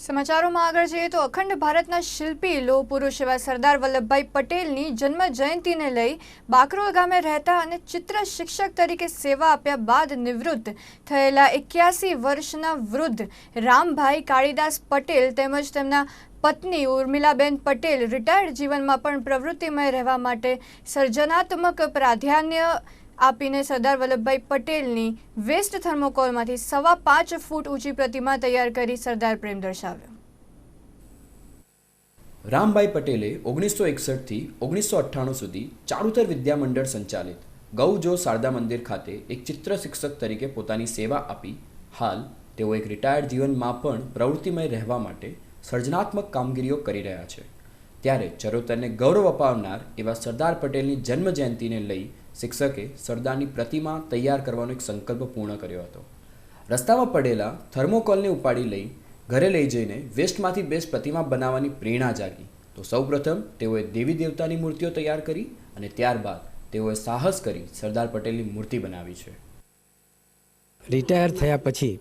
સમાચારોમાં આગળ જઈએ તો અખંડ ભારતના શિલ્પી લોહ પુરુષ એવા સરદાર વલ્લભભાઈ પટેલની જન્મ જયંતિને લઈ બાકરોલ ગામે રહેતા અને ચિત્ર શિક્ષક તરીકે સેવા આપ્યા બાદ નિવૃત્ત થયેલા એક્યાસી વર્ષના વૃદ્ધ રામભાઈ કાળીદાસ પટેલ તેમજ તેમના પત્ની ઉર્મિલાબેન પટેલ રિટાયર્ડ જીવનમાં પણ પ્રવૃત્તિમય રહેવા માટે સર્જનાત્મક પ્રાધાન્ય આપીને સરદાર વલ્લભભાઈ પટેલની વેસ્ટ થર્મોકોલમાંથી સવા પાંચ ફૂટ ઊંચી પ્રતિમા તૈયાર કરી સરદાર પ્રેમ દર્શાવ્યો. રામભાઈ પટેલે ઓગણીસો એકસઠથી ઓગણીસો અઠ્ઠાણું સુધી ચારુતર વિદ્યામંડળ સંચાલિત ગૌજો શારદા મંદિર ખાતે એક ચિત્ર શિક્ષક તરીકે પોતાની સેવા આપી. હાલ, તેઓ એક રિટાયર્ડ જીવનમાં પણ પ્રવૃત્તિમય રહેવા માટે સર્જનાત્મક કામગીરીઓ કરી રહ્યા છે. ત્યારે ચરોતરને ગૌરવ અપાવનાર એવા સરદાર પટેલની જન્મ જયંતિને લઈ શિક્ષકે સરદારની પ્રતિમા તૈયાર કરવાનો એક સંકલ્પ પૂર્ણ કર્યો હતો. રસ્તામાં પડેલા થર્મોકોલને ઉપાડી લઈ ઘરે લઈ જઈને વેસ્ટમાંથી બેસ્ટ પ્રતિમા બનાવવાની પ્રેરણા જાગી. તો સૌપ્રથમ તેઓએ દેવી દેવતાની મૂર્તિઓ તૈયાર કરી અને ત્યારબાદ તેઓએ સાહસ કરી સરદાર પટેલની મૂર્તિ બનાવી છે. રિટાયર થયા પછી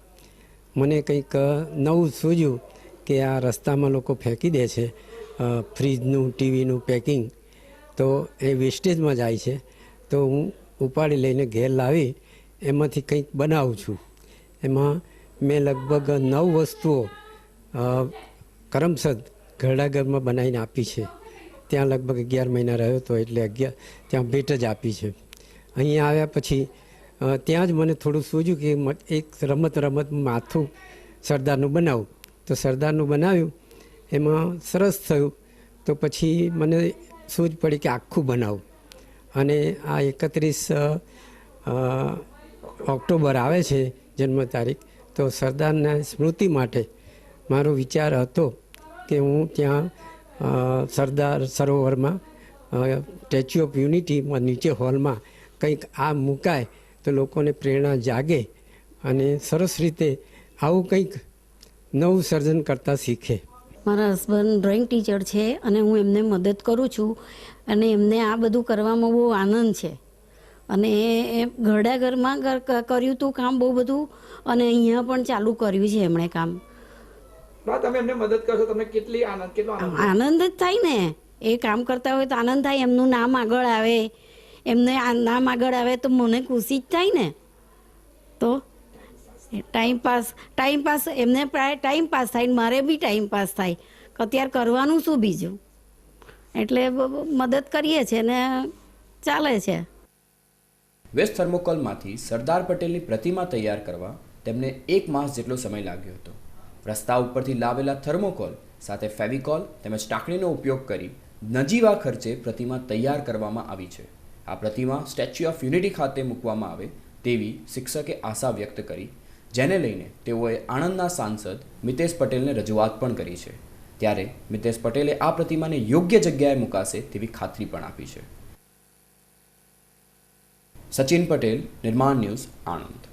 મને કંઈક નવું સૂજ્યું કે આ રસ્તામાં લોકો ફેંકી દે છે. ફ્રીજનું, ટીવીનું પેકિંગ તો એ વેસ્ટેજમાં જાય છે. તો હું ઉપાડી લઈને ઘેર લાવી, એમાંથી કંઈક બનાવું છું. એમાં મેં લગભગ નવ વસ્તુઓ કરમસદ ઘરડાઘરમાં બનાવીને આપી છે. ત્યાં લગભગ અગિયાર મહિના રહ્યો હતો એટલે અગિયાર, ત્યાં ભેટ જ આપી છે. અહીંયા આવ્યા પછી ત્યાં જ મને થોડું સૂજ્યું કે એક રમત રમત માથું સરદારનું બનાવું. તો સરદારનું બનાવ્યું. એમાં સરસ થયું. તો પછી મને સૂઝ પડી કે આખું બનાવું. અને આ એકત્રીસ ઓક્ટોબર આવે છે જન્મ તારીખ, તો સરદારના સ્મૃતિ માટે મારો વિચાર હતો કે હું ત્યાં સરદાર સરોવરમાં સ્ટેચ્યુ ઓફ યુનિટીમાં નીચે હોલમાં કંઈક આ મુકાય તો લોકોને પ્રેરણા જાગે અને સરસ રીતે આવું કંઈક નવું સર્જન કરતાં શીખે. મારા હસબન્ડ ડ્રોઈંગ ટીચર છે અને હું એમને મદદ કરું છું અને એમને આ બધું કરવામાં બહુ આનંદ છે. અને એ ઘરડા ઘરમાં કર્યું હતું કામ બહુ બધું અને અહીંયા પણ ચાલુ કર્યું છે એમણે કામ. તમે એમને મદદ કરશો તમને કેટલી આનંદ કેટલો આનંદ જ થાય ને. એ કામ કરતા હોય તો આનંદ થાય એમનું નામ આગળ આવે. એમને આ નામ આગળ આવે તો મને ખુશી જ થાય ને. ટાઈમ પાસ ટાઈમ પાસ એમને પ્રાય ટાઈમ પાસ થાય મારે બી ટાઈમ પાસ થાય. અત્યારે કરવાનું શું બીજું? એટલે મદદ કરીએ છીએ ને ચાલે છે. વેસ્ટ થર્મોકોલમાંથી સરદાર પટેલની પ્રતિમા તૈયાર કરવા તેમને એક માસ જેટલો સમય લાગ્યો હતો. રસ્તા ઉપરથી લાવેલા થર્મોકોલ સાથે ફેવિકોલ તેમજ ટાંકણીનો ઉપયોગ કરી નજીવા ખર્ચે પ્રતિમા તૈયાર કરવામાં આવી છે. આ પ્રતિમા સ્ટેચ્યુ ઓફ યુનિટી ખાતે મૂકવામાં આવે તેવી શિક્ષકે આશા વ્યક્ત કરી જેને લઈને તેઓએ આણંદના સાંસદ મિતેશ પટેલને રજૂઆત પણ કરી છે. ત્યારે મિતેશ પટેલે આ પ્રતિમાને યોગ્ય જગ્યાએ મુકાશે તેવી ખાતરી પણ આપી છે. સચિન પટેલ, નિર્માણ ન્યૂઝ, આણંદ.